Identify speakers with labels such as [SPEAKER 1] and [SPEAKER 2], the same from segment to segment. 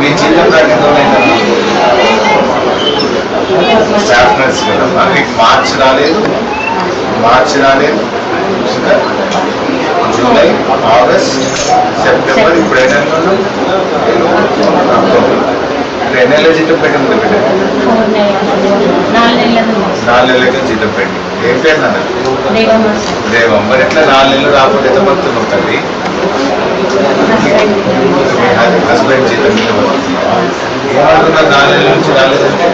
[SPEAKER 1] మీ staff nurse కదమ్మా మీకు March రాలేదు. మార్చ్ రాలేదు. జూలై ఆగస్ట్ సెప్టెంబర్ ఇప్పుడు ఎన్ని నెలలు అక్టోబర్ ఇప్పుడు ఎన్ని నెలల జీతం పెట్టింది
[SPEAKER 2] నాలుగు నెలలు
[SPEAKER 1] నెలలకి జీతం పెట్టి. ఏం పేరు నాన్న? దేవం మరి ఎట్లా నాలుగు నెలలు రాకపోతే ఎంత బతుకున్నావు తల్లి
[SPEAKER 2] హస్బెండ్
[SPEAKER 1] మీ హస్బెండ్ జీతం మీద బతుకుతున్నావా? ఏమంటున్నారు నాలుగు నెలల నుంచి రాలేదంటే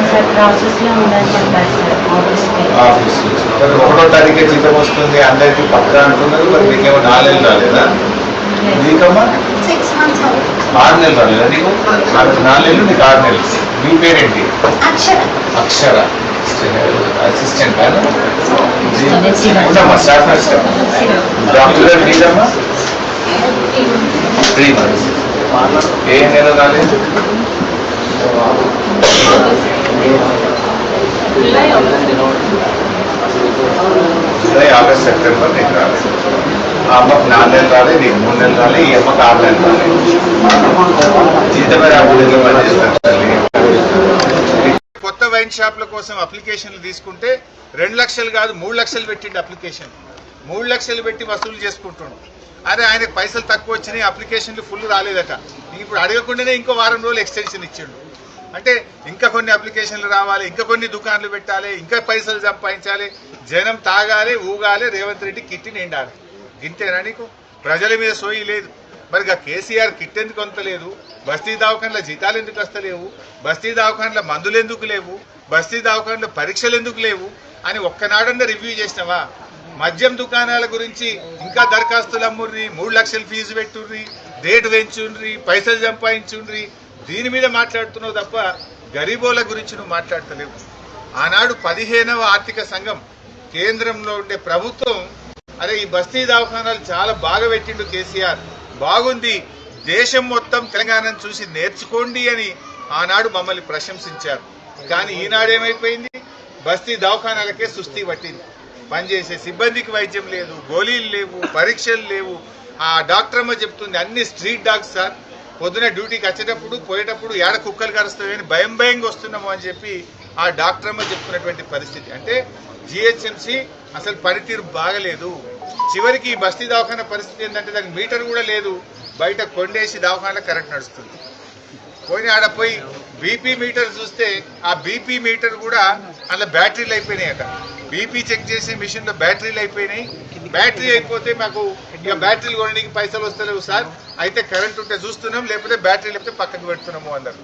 [SPEAKER 2] ఇస్తాము అంటున్నారు సార్ ప్రాసెస్లో ఉందని చెప్పారు సార్ ఆఫీస్కి
[SPEAKER 1] ఆఫీస్ నుంచి మరి ఒకటో తారీఖే జీతం వస్తుంది అందరికి పక్క అంటున్నారు మరి మీకేమో నాలుగు నెలలు రాలేదా? నీకమ్మా?
[SPEAKER 3] సిక్స్ మంత్స్ అవుతుంది.
[SPEAKER 1] ఆరు నెలలు రాలేదా నీకు? నాకు నాలుగు నెలలు నీకు ఆరు నెలలు. మీ పేరేంటి?
[SPEAKER 3] అక్షర.
[SPEAKER 1] అక్షర. అసిస్టెంట్. ఉండమ్మా స్టాఫ్ నర్స్ డాక్టర్ గారు మీదమ్మా త్రీ మంత్స్ ఏ నెల రాలేదు? జూలై ఆగస్ట్ సెప్టెంబర్ నీకు రాలేదు ఆ అమ్మకు నాలుగు నెలలు రాలేదు నీకు మూడు నెలలు రాలేదు ఈ అమ్మకు ఆరు నెలలు రాలేదు జీతమే రాకుండా తల్లి కొత్త వైన్ షాప్ల కోసం అప్లికేషన్లు తీసుకుంటే రెండు లక్షలు కాదు మూడు లక్షలు పెట్టిండి అప్లికేషన్. మూడు లక్షలు పెట్టి వసూలు చేసుకుంటుండు. అరే ఆయనకు పైసలు తక్కువ వచ్చినాయి అప్లికేషన్లు ఫుల్ రాలేదట. ఇప్పుడు అడగకుండానే ఇంకో వారం రోజులు ఎక్స్టెన్షన్ ఇచ్చిండు. అంటే ఇంకా కొన్ని అప్లికేషన్లు రావాలి ఇంకా కొన్ని దుకాన్లు పెట్టాలి ఇంకా పైసలు సంపాదించాలి. జనం తాగాలి ఊగాలి రేవంత్ రెడ్డి కిట్టి నిండాలి. గింతేనా నీకు? ప్రజల మీద సోయి లేదు. మరి ఇక కేసీఆర్ కిట్ ఎందుకు అంతలేదు బస్తీ దవాఖాన్ల జీతాలు ఎందుకు వస్తలేవు? బస్తీ దవాఖాన్ల మందులు ఎందుకు లేవు? బస్తీ దవాఖాన్ల పరీక్షలు ఎందుకు లేవు? అని ఒక్కనాడన్నా రివ్యూ చేసినావా? మద్యం దుకాణాల గురించి ఇంకా దరఖాస్తులు అమ్ముర్రి మూడు లక్షలు ఫీజు పెట్టుర్రి రేటు పెంచుండ్రి పైసలు సంపాదించుండ్రి దీని మీద మాట్లాడుతున్నావు తప్ప గరీబోల గురించి నువ్వు మాట్లాడతలేవు. ఆనాడు పదిహేనవ ఆర్థిక సంఘం కేంద్రంలో ఉండే ప్రభుత్వం అరే ఈ బస్తీ దవాఖానాలు చాలా బాగా పెట్టిండు కేసీఆర్. బాగుంది. దేశం మొత్తం తెలంగాణను చూసి నేర్చుకోండి అని ఆనాడు మమ్మల్ని ప్రశంసించారు. కానీ ఈనాడు ఏమైపోయింది? బస్తీ దవాఖానాలకే సుస్థి పట్టింది. పనిచేసే సిబ్బందికి వైద్యం లేదు గోళీలు లేవు పరీక్షలు లేవు. ఆ డాక్టర్ అమ్మ చెప్తుంది అన్ని స్ట్రీట్ డాగ్స్ సార్. పొద్దున డ్యూటీకి వచ్చేటప్పుడు పోయేటప్పుడు ఏడ కుక్కలు కరుస్తాయని భయం భయంగా వస్తున్నాము అని చెప్పి ఆ డాక్టర్ అమ్మ చెప్తున్నటువంటి పరిస్థితి. అంటే జిహెచ్ఎంసీ అసలు పనితీరు బాగలేదు. చివరికి ఈ బస్తీ దవాఖాన పరిస్థితి ఏంటంటే దానికి మీటర్ కూడా లేదు. బయట కొండేసి దవాఖాన కరెంట్ నడుస్తుంది. పోయిన ఆడ పోయి బీపీ మీటర్ చూస్తే ఆ బీపీ మీటర్ కూడా అందులో బ్యాటరీలు అయిపోయినాయి అట బీపీ చెక్ చేసే మిషన్లో బ్యాటరీలు అయిపోయినాయి. బ్యాటరీ అయిపోతే మాకు ఇక బ్యాటరీలు కొనడానికి పైసలు వస్తలేవు సార్. అయితే కరెంట్ ఉంటే చూస్తున్నాం లేకపోతే బ్యాటరీ లేకపోతే పక్కకు పెడుతున్నాము అన్నారు